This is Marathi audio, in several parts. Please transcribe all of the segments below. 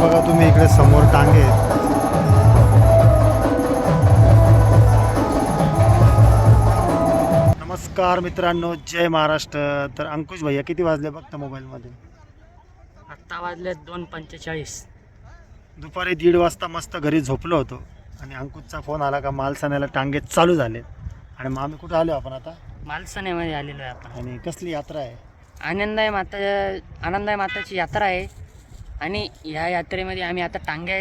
बघा तुम्ही इकडे समोर टांगे. नमस्कार मित्रांनो जय महाराष्ट्र. तर अंकुश भैया किती वाजले बघता मोबाईलमध्ये? आत्ता वाजले दोन पंचेचाळीस. दुपारी दीड वाजता मस्त घरी झोपलो होतो आणि अंकुशचा फोन आला का मालसाण्याला टांगे चालू झाले आणि मग आम्ही कुठं आलो आपण आता? मालसाण्यामध्ये आलेलो आहे आपण. आणि कसली यात्रा आहे? आनंदाय माता आनंदाय माताची यात्रा आहे. आणि या यात्रेमध्ये आम्ही आता टांग्या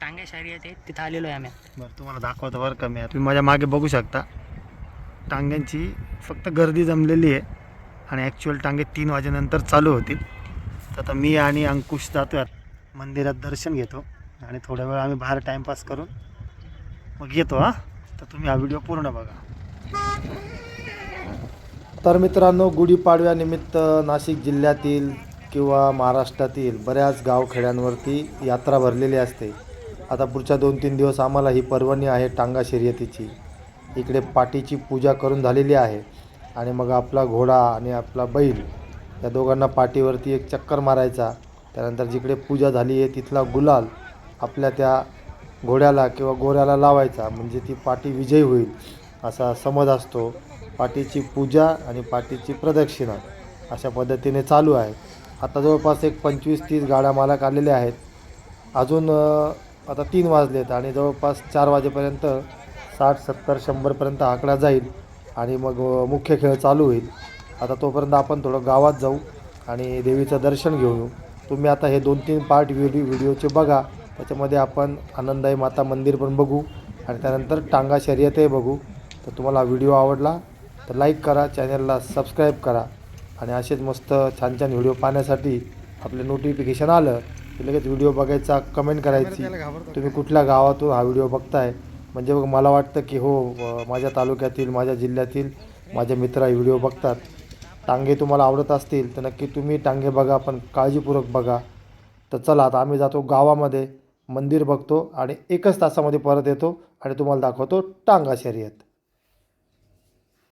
टांग्या शर्यत आहे तिथं आलेलो आहे आम्ही. बरं तुम्हाला दाखवतो बरं कमी आहे तुम्ही माझ्या मागे बघू शकता. टांग्यांची फक्त गर्दी जमलेली आहे आणि ॲक्च्युअल टांगे तीन वाजेनंतर चालू होतील. तर आता मी आणि अंकुश जातो मंदिरात दर्शन घेतो आणि थोड्या वेळ आम्ही बाहेर टाईमपास करून मग येतो हां. तर तुम्ही हा व्हिडिओ पूर्ण बघा. तर मित्रांनो गुढीपाडव्यानिमित्त नाशिक जिल्ह्यातील किंवा महाराष्ट्रातील बऱ्याच गावखेड्यांवरती यात्रा भरलेली असते. आता पुढच्या दोन तीन दिवस आम्हाला ही पर्वणी आहे टांगा शर्यतीची. इकडे पाटीची पूजा करून झालेली आहे आणि मग आपला घोडा आणि आपला बैल या दोघांना पाठीवरती एक चक्कर मारायचा. त्यानंतर जिकडे पूजा झाली आहे तिथला गुलाल आपल्या त्या घोड्याला किंवा गोऱ्याला लावायचा. म्हणजे ती पाटी विजयी होईल असा समज असतो. पाटीची पूजा आणि पाटीची प्रदक्षिणा अशा पद्धतीने चालू आहे. आता जवळपास एक पंचवीस तीस गाड्या मालक आलेल्या आहेत. अजून आता तीन वाजलेत आणि जवळपास चार वाजेपर्यंत साठ सत्तर शंभरपर्यंत आकडा जाईल आणि मग मुख्य खेळ चालू होईल. आता तोपर्यंत आपण थोडं गावात जाऊ आणि देवीचं दर्शन घेऊन येऊ. तुम्ही आता हे दोन तीन पार्ट व्हिडिओ व्हिडिओचे बघा. त्याच्यामध्ये आपण आनंदाई माता मंदिर पण बघू आणि त्यानंतर टांगा शर्यतही बघू. तर तुम्हाला व्हिडिओ आवडला तर लाईक करा चॅनलला सबस्क्राईब करा. आणि असेच मस्त छान छान व्हिडिओ पाहण्यासाठी आपले नोटिफिकेशन आलं की लगेच व्हिडिओ बघायचा कमेंट करायची. तुम्ही कुठल्या गावातून हा व्हिडिओ बघताय? म्हणजे मग मला वाटतं की हो माझ्या तालुक्यातील माझ्या जिल्ह्यातील माझे मित्र हे व्हिडिओ बघतात. टांगे तुम्हाला आवडत असतील तर नक्की तुम्ही टांगे बघा पण काळजीपूर्वक बघा. तर चला आता आम्ही जातो गावामध्ये मंदिर बघतो आणि एकच तासामध्ये परत येतो आणि तुम्हाला दाखवतो टांगा शर्यत.